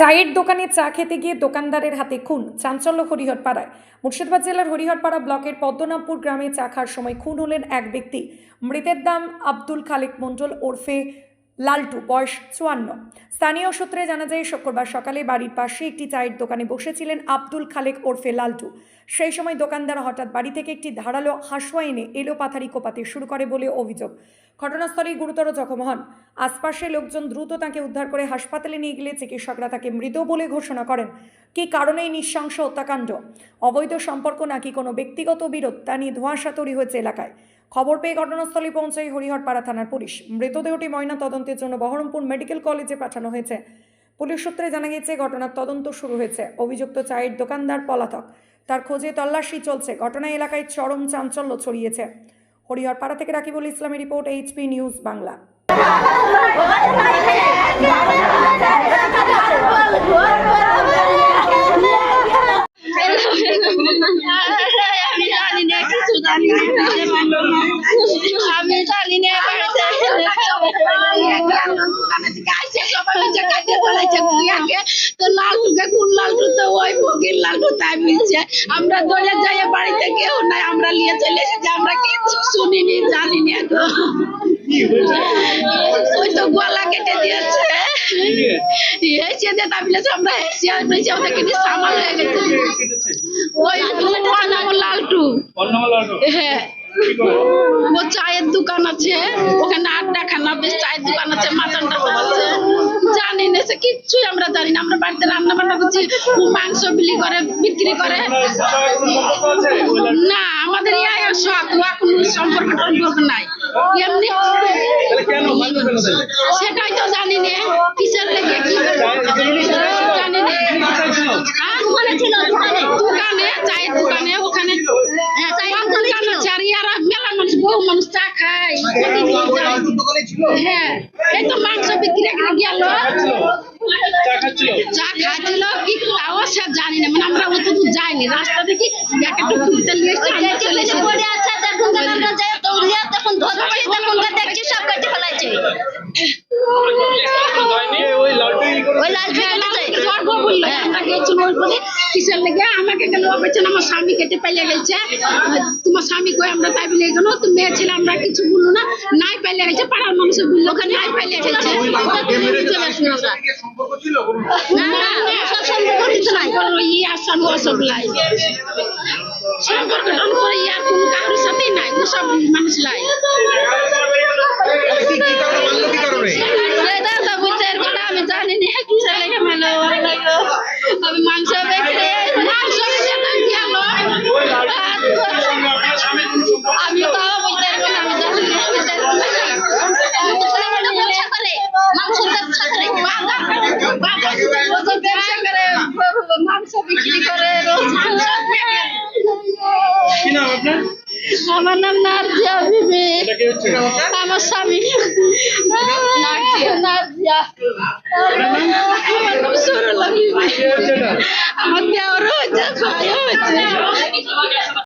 চায়ের দোকানে চা খেতে গিয়ে দোকানদারের হাতে খুন। চাঞ্চল্য হরিহরপাড়ায়। মুর্শিদাবাদ জেলার হরিহরপাড়া ব্লকের পদ্মনাভপুর গ্রামে চা খাওয়ার সময় খুন হলেন এক ব্যক্তি। মৃতের দাম আব্দুল খালেক মণ্ডল ওরফে লালটু, বয়স চুয়ান্ন। স্থানীয় সূত্রে জানা যায়, শুক্রবার সকালে বাড়ির পাশে একটি চায়ের দোকানে বসেছিলেন আব্দুল খালেক ওরফে লালটু। সেই সময় দোকানদার হঠাৎ বাড়ি থেকে একটি ধারালো হাসুয়া এনে এলো পাথারি কোপাতে শুরু করে বলে অভিযোগ। ঘটনাস্থলেই গুরুতর জখম হন। আশপাশের লোকজন দ্রুত তাকে উদ্ধার করে হাসপাতালে নিয়ে গেলে চিকিৎসকরা তাকে মৃত বলে ঘোষণা করেন। কী কারণে এই নৃশংস হত্যাকাণ্ড? অবৈধ সম্পর্ক নাকি কোনো ব্যক্তিগত বিরোধ? তা নিয়ে ধোঁয়াশা তৈরি হয়েছে এলাকায়। খবর পেয়ে ঘটনাস্থলে পৌঁছায় হরিহরপাড়া থানার পুলিশ। মৃতদেহটি ময়না তদন্তের জন্য বহরমপুর মেডিকেল কলেজে পাঠানো হয়েছে। পুলিশ সূত্রে জানা গেছে ঘটনার তদন্ত শুরু হয়েছে। অভিযুক্ত চায়ের দোকানদার পলাতক। তার খোঁজে তল্লাশি চলছে। ঘটনা এলাকায় চরম চাঞ্চল্য ছড়িয়েছে। হরিহরপাড়া থেকে রাকিবুল ইসলামের রিপোর্ট, এইচপি নিউজ বাংলা আমি জানি না কিছু জানি না আমি জানি না আমরা দৌড়ে যাই বাড়িতে কেউ নাই আমরা নিয়ে চলে এসেছি আমরা কিছু শুনিনি জানি না গো। ওই তো গলা কেটে দিয়েছে হেসে দিয়ে তাবিলেছে আমরা হেসে বলেছি ওদেরকে নিয়ে সামাল হয়ে গেছে ওই ওর নাম লালটু হ্যাঁ। ও চায়ের দোকান আছে ওখানে আড্ডা খানা বেশ চায়ের দোকান আছে মাটন টাটন আছে। জানি না সে কিচ্ছুই আমরা জানি না আমরা বাড়িতে রান্না বান্না করছি মাংস বিক্রি করে বিক্রি করে। না আমাদের ইয়াই শখ ও এখন সম্পর্ক টম্পর্ক নাই। এমনি সেটাই তো জানি না কিসের লেগে কি জানি না আর ওখানে ছিল দোকানে দোকানে চায়ের দোকানে ওখানে হ্যাঁ চায়ের দোকানে চারি আর মেলা মানুষ বহু মানুষ চা খায় হ্যাঁ এই তো মাংস বিক্রি করে গেল। চা খাচ্ছিল? কি তাও সে জানি না মানে আমরা অত দূর যাইনি। রাস্তা দেখি একটা টুকুতে নিয়ে আমরা চলে এসেছি। আচ্ছা দেখুন আমরা যাই দৌড়িয়া তখন ধরছি তখন দেখছি সব কেটে ফেলাইছে। ওই লাল লালকে স্বর্গ বলল, আমরা গেছিলাম বলে, কিসের লেগে? আমাকে গেল, ও বলছে, আমার স্বামী কেটে পালিয়ে গেছে। তোমার স্বামী কই আমরা তাই বলে গেল তো মেয়ে ছিল আমরা কিছু বলল না। নাই পালিয়ে গেছে পাড়ার মানুষে বলল ওখানে নাই পালিয়ে গেছে। সম্পর্ক কোনো কারোর সাথেই নাই ওসব মানুষ লাই। আমি জানি না আমি মাংস বেচে মাংস বেচে তো গেল আমি তো বুঝতে পারব না আমি জানি না বুঝতে পারব না। ব্যবসা করে মাংস ব্যবসা করে বাবা রোজ ব্যবসা করে মাংস বিক্রি করে রোজ কি নাম আপনার আমার নাম নার্জিয়া বিবি। আমার স্বামী। নার্জিয়া। নার্জিয়া।